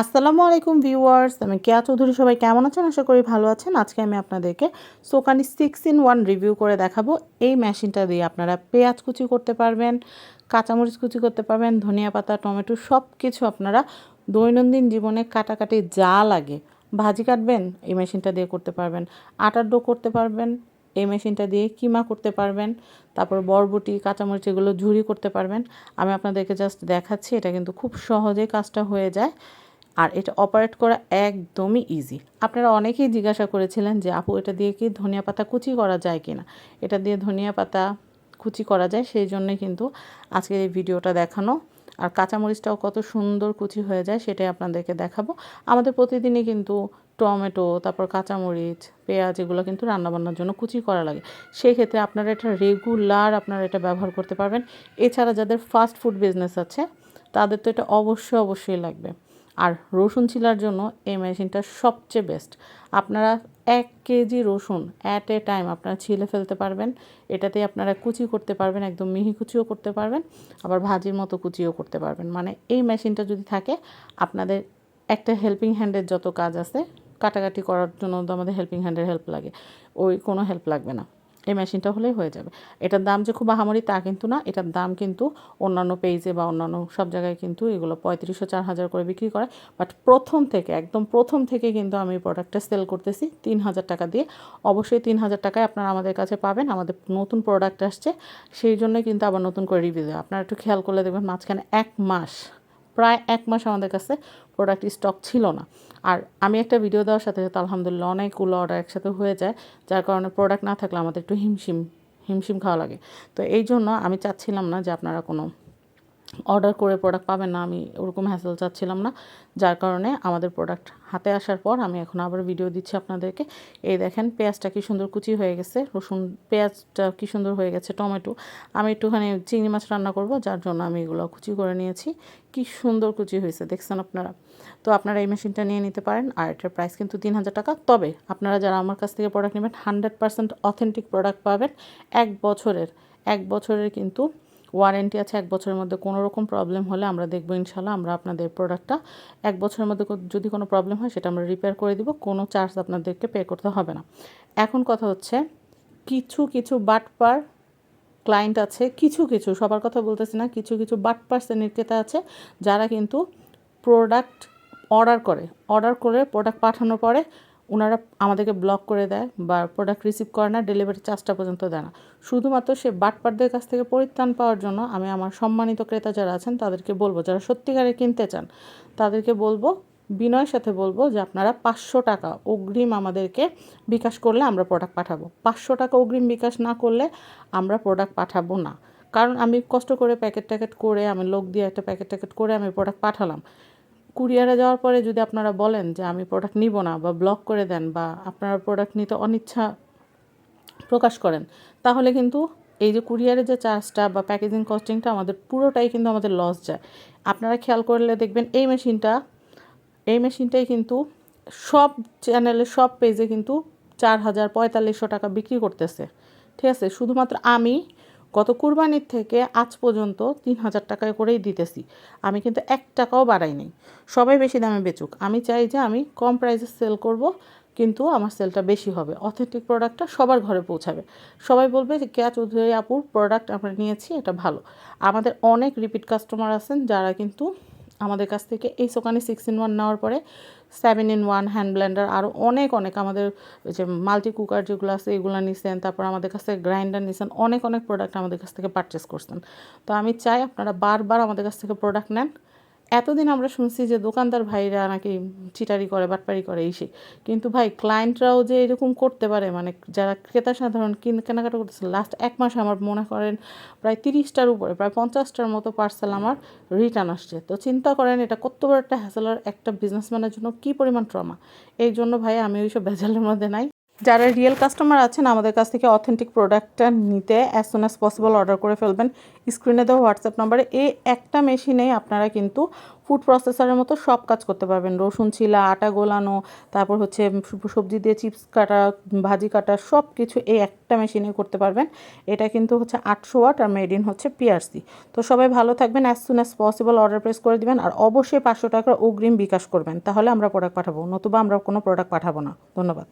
আসসালামু আলাইকুম ভিউয়ার্স, আমি কেয়া চৌধুরী, সবাই কেমন আছেন? আশা করি ভালো আছেন। আজকে আমি আপনাদেরকে sokany six in one review করে দেখাবো। এই মেশিনটা দিয়ে আপনারা পেঁয়াজ কুচি করতে পারবেন, কাঁচামরিচ কুচি করতে পারবেন, ধনিয়া পাতা, টমেটো সব কিছু আপনারা দৈনন্দিন জীবনে কাটাকাটি যা লাগে ভাজি কাটবেন, এই মেশিনটা দিয়ে করতে পারবেন। আটার ডো করতে পারবেন, এই মেশিনটা দিয়ে কিমা করতে পারবেন, তারপর বরবটি, কাঁচামরিচ এগুলো ঝুরি করতে পারবেন। আমি আপনাদেরকে জাস্ট দেখাচ্ছি, এটা কিন্তু খুব সহজেই কাজটা হয়ে যায়। আর এটা অপারেট করা একদমই ইজি আপনারা অনেকেই জিজ্ঞাসা করেছিলেন যে, আপু, এটা দিয়ে কি ধনিয়া পাতা কুচি করা যায় কি না এটা দিয়ে ধনিয়া পাতা কুচি করা যায়, সেই জন্যই কিন্তু আজকের এই ভিডিওটা দেখানো। আর কাঁচামরিচটাও কত সুন্দর কুচি হয়ে যায়, সেটাই আপনাদেরকে দেখাবো। আমাদের প্রতিদিনই কিন্তু টমেটো, তারপর কাঁচামরিচ, পেঁয়াজ, এগুলো কিন্তু রান্নাবান্নার জন্য কুচি করা লাগে। সেই ক্ষেত্রে আপনারা এটা রেগুলার আপনারা এটা ব্যবহার করতে পারবেন। এছাড়া যাদের ফাস্ট ফুড বিজনেস আছে, তাদের তো এটা অবশ্যই অবশ্যই লাগবে। আর রসুন ছিলার জন্য এই মেশিনটা সবচেয়ে বেস্ট আপনারা এক কেজি রসুন অ্যাট এ টাইম আপনারা ছিলে ফেলতে পারবেন এটাতে আপনারা কুচি করতে পারবেন, একদম মিহি কুচিও করতে পারবেন, আবার ভাজির মতো কুচিও করতে পারবেন। মানে এই মেশিনটা যদি থাকে, আপনাদের একটা হেল্পিং হ্যান্ডের যত কাজ আছে, কাটাকাটি করার জন্য তো আমাদের হেল্পিং হ্যান্ডের হেল্প লাগে, ওই কোনো হেল্প লাগবে না। এই মেশিনটা হলেই হয়ে যাবে। এটার দাম যে খুব আহামরি তা কিন্তু না, এটার দাম কিন্তু অন্যান্য পেজে বা অন্যান্য সব জায়গায় কিন্তু এগুলো পঁয়ত্রিশশো চার হাজার করে বিক্রি করে। বাট প্রথম থেকে, একদম প্রথম থেকে কিন্তু আমি প্রোডাক্টটা সেল করতেছি তিন হাজার টাকা দিয়ে। অবশ্যই তিন হাজার টাকায় আপনারা আমাদের কাছে পাবেন, আমাদের নতুন প্রোডাক্ট আসছে, সেই জন্যই কিন্তু আবার নতুন করে রিভিউ দেয় আপনারা একটু খেয়াল করলে দেখবেন মাঝখানে এক মাস প্রায় এক মাস আমাদের কাছে প্রোডাক্ট স্টক ছিল না। আর আমি একটা ভিডিও দেওয়ার সাথে সাথে আলহামদুলিল্লাহ অনেকগুলো অর্ডার একসাথে হয়ে যায়, যার কারণে প্রোডাক্ট না থাকলে আমাদের একটু হিমশিম হিমশিম খাওয়া লাগে। তো এই জন্য আমি চাচ্ছিলাম না যে আপনারা কোনো অর্ডার করে প্রোডাক্ট পাবেন না, আমি ওরকম হ্যাসেল চাচ্ছিলাম না। যার কারণে আমাদের প্রোডাক্ট হাতে আসার পর আমি এখন আবার ভিডিও দিচ্ছি আপনাদেরকে। এই দেখেন পেঁয়াজটা কি সুন্দর কুচি হয়ে গেছে, রসুন পেঁয়াজটা কি সুন্দর হয়ে গেছে, টমেটো। আমি একটুখানি চিংড়ি মাছ রান্না করব, যার জন্য আমি এগুলো কুচি করে নিয়েছি। কি সুন্দর কুচি হয়েছে, দেখছেন আপনারা? তো আপনারা এই মেশিনটা নিয়ে নিতে পারেন, আর এটার প্রাইস কিন্তু তিন হাজার টাকা। তবে আপনারা যারা আমার কাছ থেকে প্রোডাক্ট নেবেন হান্ড্রেড পার্সেন্ট অথেন্টিক প্রোডাক্ট পাবেন। এক বছরের এক বছরের কিন্তু ওয়ারেন্টি আছে এক বছরের মধ্যে, কোনো রকম প্রবলেম হলে আমরা দেখব ইনশাল্লাহ আমরা আপনাদের প্রোডাক্টটা এক বছরের মধ্যে যদি কোনো প্রবলেম হয় সেটা আমরা রিপেয়ার করে দিব, কোনো চার্জ আপনাদেরকে পে করতে হবে না। এখন কথা হচ্ছে, কিছু কিছু বাটপার ক্লায়েন্ট আছে, কিছু কিছু, সবার কথা বলতেছি না, কিছু কিছু বাটপার শ্রেণির ক্রেতা আছে, যারা কিন্তু প্রোডাক্ট অর্ডার করে অর্ডার করে প্রোডাক্ট পাঠানোর পরে ওনারা আমাদেরকে ব্লক করে দেয় বা প্রোডাক্ট রিসিভ করে না ডেলিভারি চার্জটা পর্যন্ত দেয় না। শুধুমাত্র সে বাটপারদের কাছ থেকে পরিত্রাণ পাওয়ার জন্য আমি আমার সম্মানিত ক্রেতা যারা আছেন, তাদেরকে বলব, যারা সত্যিকারে কিনতে চান, তাদেরকে বলব, বিনয়ের সাথে বলব যে আপনারা পাঁচশো টাকা অগ্রিম আমাদেরকে বিকাশ করলে আমরা প্রোডাক্ট পাঠাবো। পাঁচশো টাকা অগ্রিম বিকাশ না করলে আমরা প্রোডাক্ট পাঠাবো না। কারণ আমি কষ্ট করে প্যাকেট ট্যাকেট করে, আমি লোক দিয়ে একটা প্যাকেট ট্যাকেট করে আমি প্রোডাক্ট পাঠালাম। কুরিয়ারে যাওয়ার পরে যদি আপনারা বলেন যে আমি প্রোডাক্ট নিব না বা ব্লক করে দেন বা আপনারা প্রোডাক্ট নিতে অনিচ্ছা প্রকাশ করেন, তাহলে কিন্তু এই যে কুরিয়ারের যে চার্জটা বা প্যাকেজিং কস্টিংটা আমাদের পুরোটাই কিন্তু আমাদের লস যায়। আপনারা খেয়াল করলে দেখবেন এই মেশিনটা এই মেশিনটাই কিন্তু সব চ্যানেলে সব পেজে কিন্তু চার হাজার পঁয়তাল্লিশশো টাকা বিক্রি করতেছে। ঠিক আছে? শুধুমাত্র আমি গত কুরবানির থেকে আজ পর্যন্ত তিন হাজার টাকা করেই দিতেছি। আমি কিন্তু এক টাকাও বাড়াই নাই। সবাই বেশি দামে বেচুক। আমি চাই যে আমি কম প্রাইসে সেল করব, কিন্তু আমার সেলটা বেশি হবে। অথেন্টিক প্রোডাক্টটা সবার ঘরে পৌঁছাবে। সবাই বলবে যে ক্যা চৌধুরী আপুর প্রোডাক্ট আমরা নিয়েছি, এটা ভালো। আমাদের অনেক রিপিট কাস্টমার আছেন যারা কিন্তু আমাদের কাছ থেকে। এই সোকানি সিক্স ইন ওয়ান নেওয়ার পরে seven in one hand blender আরও অনেক অনেক আমাদের যে মাল্টি কুকার যেগুলো আছে, এগুলো নিছেন। তারপর আমাদের কাছ থেকে গ্রাইন্ডার নিছেন। অনেক অনেক প্রোডাক্ট আমাদের কাছ থেকে পারচেস করছেন। তো আমি চাই আপনারা বারবার আমাদের কাছ থেকে প্রোডাক্ট নেন। এতদিন আমরা শুনছি যে দোকানদার ভাইরা নাকি চিটারি করে, বাটপারি করে, এই কিন্তু ভাই ক্লায়েন্টরাও যে এরকম করতে পারে মানে যারা ক্রেতা সাধারণ কিন কেনাকাটা করতেছে লাস্ট এক মাসে আমার মনে করেন প্রায় তিরিশটার উপরে, প্রায় পঞ্চাশটার মতো পার্সেল আমার রিটার্ন আসছে। তো চিন্তা করেন, এটা কত বড় একটা হ্যাসেলার একটা বিজনেসম্যানের জন্য কী পরিমাণ ট্রমা এই জন্য ভাই, আমি ওইসব ভেজালের মধ্যে নাই। যারা রিয়েল কাস্টমার আছেন, আমাদের কাছ থেকে অথেন্টিক প্রোডাক্টটা নিতে as soon as possible order করে ফেলবেন। স্ক্রিনে দেওয়া হোয়াটসঅ্যাপ নাম্বারে এই একটা মেশিনেই আপনারা কিন্তু ফুড প্রসেসারের মতো সব কাজ করতে পারবেন। রসুন ছিলা, আটা গোলানো, তারপর হচ্ছে সবজি দিয়ে চিপস কাটা, ভাজি কাটা সব কিছু এই একটা মেশিনে করতে পারবেন। এটা কিন্তু হচ্ছে আটশো ওয়াট আর মেড ইন হচ্ছে পিআরসি তো সবাই ভালো থাকবেন as soon as possible order press করে দিবেন আর অবশ্যই পাঁচশো টাকার অগ্রিম বিকাশ করবেন। তাহলে আমরা প্রোডাক্ট পাঠাবো, নতুবা আমরা কোনো প্রোডাক্ট পাঠাবো না। ধন্যবাদ।